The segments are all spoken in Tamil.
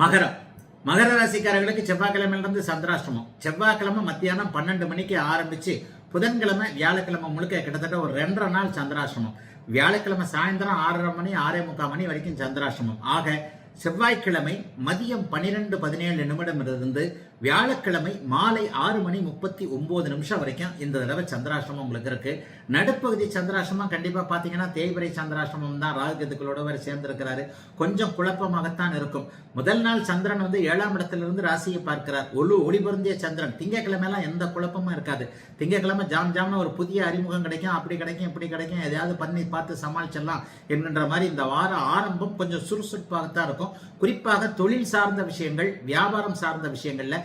மகரம். மகர ராசிக்காரர்களுக்கு செவ்வாய்க்கிழமையிலிருந்து சந்திராஷ்டமம். செவ்வாய்க்கிழமை மத்தியானம் பன்னெண்டு மணிக்கு ஆரம்பிச்சு புதன்கிழமை வியாழக்கிழமை முழுக்க கிட்டத்தட்ட ஒரு ரெண்டரை நாள் சந்திராஷ்டமம். வியாழக்கிழமை சாயந்தரம் ஆறரை மணி ஆறே முக்கால் மணி வரைக்கும் சந்திராஷ்டமம். ஆக செவ்வாய்க்கிழமை மதியம் பன்னிரெண்டு பதினேழு நிமிடம் இருந்து வியாழக்கிழமை மாலை ஆறு மணி முப்பத்தி ஒன்பது நிமிஷம் வரைக்கும் இந்த தடவை சந்திராசிரமம் உங்களுக்கு இருக்கு. நடுப்பகுதி சந்திராசிரமம் கண்டிப்பா பாத்தீங்கன்னா தேய்பிரை சந்திராசிரமம் தான். ராகுகத்துக்களோட வரை சேர்ந்திருக்கிறாரு. கொஞ்சம் குழப்பமாகத்தான் இருக்கும். முதல் நாள் சந்திரன் வந்து ஏழாம் இடத்திலிருந்து ராசியை பார்க்கிறார். ஒளு ஒளி பொருந்திய சந்திரன். திங்கக்கிழமை எல்லாம் எந்த குழப்பமும் இருக்காது. திங்கக்கிழமை ஜாம் ஜாம்னு ஒரு புதிய அறிமுகம் கிடைக்கும். அப்படி கிடைக்கும் இப்படி கிடைக்கும். எதையாவது பண்ணி பார்த்து சமாளிச்சிடலாம் என்கின்ற மாதிரி இந்த வார ஆரம்பம் கொஞ்சம் சுறுசுறுப்பாகத்தான் இருக்கும். குறிப்பாக தொழில் சார்ந்த விஷயங்கள் வியாபாரம் சார்ந்த விஷயங்கள்ல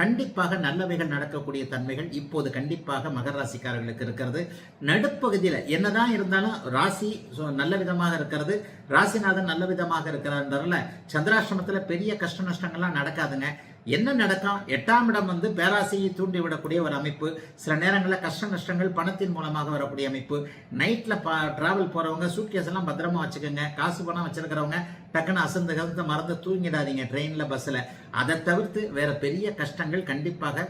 கண்டிப்பாக நல்லவைகள் நடக்கக்கூடிய தன்மைகள் இப்போது கண்டிப்பாக மகர ராசிக்காரர்களுக்கு இருக்கிறது. நடுப்பகுதியில் என்னதான் இருந்தாலும் ராசி நல்ல விதமாக இருக்கிறது. ராசிநாதன் நல்ல விதமாக இருக்கிறார்ன்றதுல சந்திராசிரமத்தில் பெரிய கஷ்ட நஷ்டங்கள்லாம் நடக்காதுங்க. என்ன நடக்கும்? எட்டாம் இடம் வந்து பேராசையை தூண்டி விடக்கூடிய ஒரு அமைப்பு. சில நேரங்களில் கஷ்ட நஷ்டங்கள் பணத்தின் மூலமாக வரக்கூடிய அமைப்பு. நைட்ல டிராவல் போகிறவங்க சூட்கேஸ் எல்லாம் பத்திரமா வச்சுக்கோங்க. காசு பணம் வச்சிருக்கிறவங்க டக்குன்னு அசந்து கசந்து மறந்து தூங்கிடாதீங்க ட்ரெயினில் பஸ்ஸில் அதை தவிர்த்து வேற பெரிய கஷ்டங்கள் கண்டிப்பாக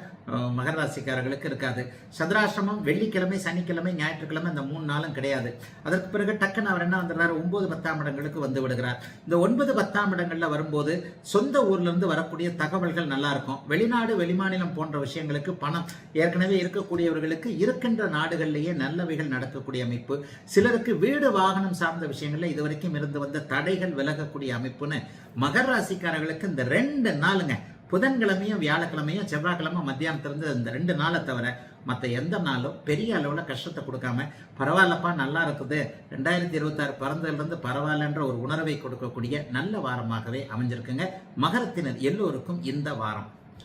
மகர ராசிக்காரர்களுக்கு இருக்காது. சந்திராசிரமம் வெள்ளிக்கிழமை சனிக்கிழமை ஞாயிற்றுக்கிழமை இந்த மூணு நாளும் கிடையாது. அதற்கு பிறகு டக்குன்னு அவர் என்ன வந்துடுறாரு? ஒன்பது பத்தாம் இடங்களுக்கு வந்து விடுகிறார். இந்த ஒன்பது பத்தாம் இடங்களில் வரும்போது சொந்த ஊர்லேருந்து வரக்கூடிய தகவல்கள் நல்லா இருக்கும். வெளிநாடு வெளிமாநிலம் போன்ற விஷயங்களுக்கு பணம் ஏற்கனவே இருக்கக்கூடியவர்களுக்கு இருக்கின்ற நாடுகளிலேயே நல்லவைகள் நடக்கக்கூடிய அமைப்பு. சிலருக்கு வீடு வாகனம் சார்ந்த விஷயங்களில் இதுவரைக்கும் இருந்து வந்த தடைகள் விலகக்கூடிய அமைப்புன்னு மகர ராசிக்காரர்களுக்கு இந்த ரெண்டு நாளுங்க. புதன்கிழமையும் வியாழக்கிழமையும் செவ்வாய்க்கிழமை மத்தியானத்திலிருந்து இந்த ரெண்டு நாளை தவிர மற்ற எந்த நாளும் பெரிய அளவில் கஷ்டத்தை கொடுக்காம பரவாயில்லப்பா நல்லா இருக்குது. ரெண்டாயிரத்தி இருபத்தாறு பிறந்ததுலேருந்து பரவாயில்லன்ற ஒரு உணர்வை கொடுக்கக்கூடிய நல்ல வாரமாகவே அமைஞ்சிருக்குங்க. மகரத்தினர் எல்லோருக்கும் இந்த வாரம்.